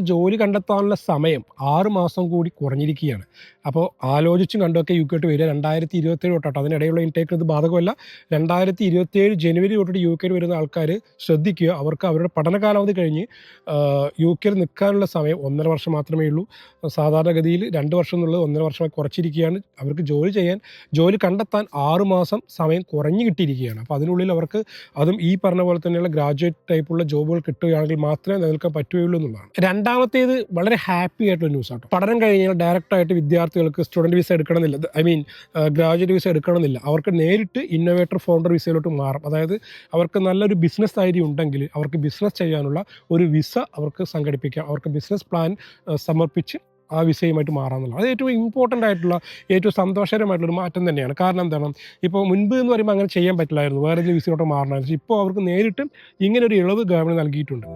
ജോലി കണ്ടെത്താനുള്ള സമയം ആറ് മാസം കൂടി കുറഞ്ഞിരിക്കുകയാണ്. അപ്പോൾ ആലോചിച്ചും കണ്ടൊക്കെ യു കെട്ട് വരിക. രണ്ടായിരത്തി ഇരുപത്തേഴ് തൊട്ടാട്ടോ അതിനിടയിലുള്ള ഇൻടേക്ക് ഇത് ബാധകമല്ല. രണ്ടായിരത്തി ഇരുപത്തേഴ് ജനുവരി തൊട്ടിട്ട് യു കെയിൽ വരുന്ന ആൾക്കാർ ശ്രദ്ധിക്കുക. അവർക്ക് അവരുടെ പഠന കാലാവധി കഴിഞ്ഞ് യു കെയിൽ നിൽക്കാനുള്ള സമയം ഒന്നര വർഷം മാത്രമേ ഉള്ളൂ. സാധാരണഗതിയിൽ രണ്ട് വർഷം എന്നുള്ളത് ഒന്നര വർഷമായി കുറച്ചിരിക്കുകയാണ്. അവർക്ക് ജോലി ചെയ്യാൻ ജോലി കണ്ടെത്താൻ ആറ് മാസം സമയം കുറഞ്ഞു കിട്ടിയിരിക്കുകയാണ്. അപ്പോൾ അതിനുള്ളിൽ അവർക്ക് അതും ഈ പറഞ്ഞ പോലെ തന്നെയുള്ള ഗ്രാജുവേറ്റ് ടൈപ്പുള്ള ജോബുകൾ കിട്ടുകയാണെങ്കിൽ മാത്രമേ നിലനിൽക്കാൻ പറ്റുകയുള്ളൂ എന്നുള്ളതാണ്. രണ്ടാമത്തേത് വളരെ ഹാപ്പി ആയിട്ടുള്ള ന്യൂസ് ആട്ടോ. പഠനം കഴിഞ്ഞാൽ ഡയറക്റ്റായിട്ട് വിദ്യാർത്ഥികൾക്ക് സ്റ്റുഡന്റ് വിസ എടുക്കണമെന്നില്ല. ഐ മീൻ ഗ്രാജുവേറ്റ് വിസ എടുക്കണമെന്നില്ല. അവർക്ക് നേരിട്ട് ഇന്നോവേറ്റർ ഫൗണ്ടർ വിസയിലോട്ട് മാറും. അതായത് അവർക്ക് നല്ലൊരു ബിസിനസ് ഐഡിയ ഉണ്ടെങ്കിൽ അവർക്ക് ബിസിനസ് ചെയ്യാനുള്ള ഒരു വിസ അവർക്ക് സംഘടിപ്പിക്കാം. അവർക്ക് ബിസിനസ് പ്ലാൻ സമർപ്പിച്ച് ആ വിസയുമായിട്ട് മാറാമെന്നുള്ളത് അത് ഏറ്റവും ഇമ്പോർട്ടന്റ് ആയിട്ടുള്ള ഏറ്റവും സന്തോഷകരമായിട്ടുള്ള ഒരു മാറ്റം തന്നെയാണ്. കാരണം എന്താണ്? ഇപ്പോൾ മുൻപ് എന്ന് പറയുമ്പോൾ അങ്ങനെ ചെയ്യാൻ പറ്റില്ലായിരുന്നു. വേറെ ഏതെങ്കിലും വിസയിലോട്ട് മാറണമായിരുന്നു. ഇപ്പോൾ അവർക്ക് നേരിട്ട് ഇങ്ങനെ ഒരു ഇളവ് ഗവൺമെന്റ് നൽകിയിട്ടുണ്ട്.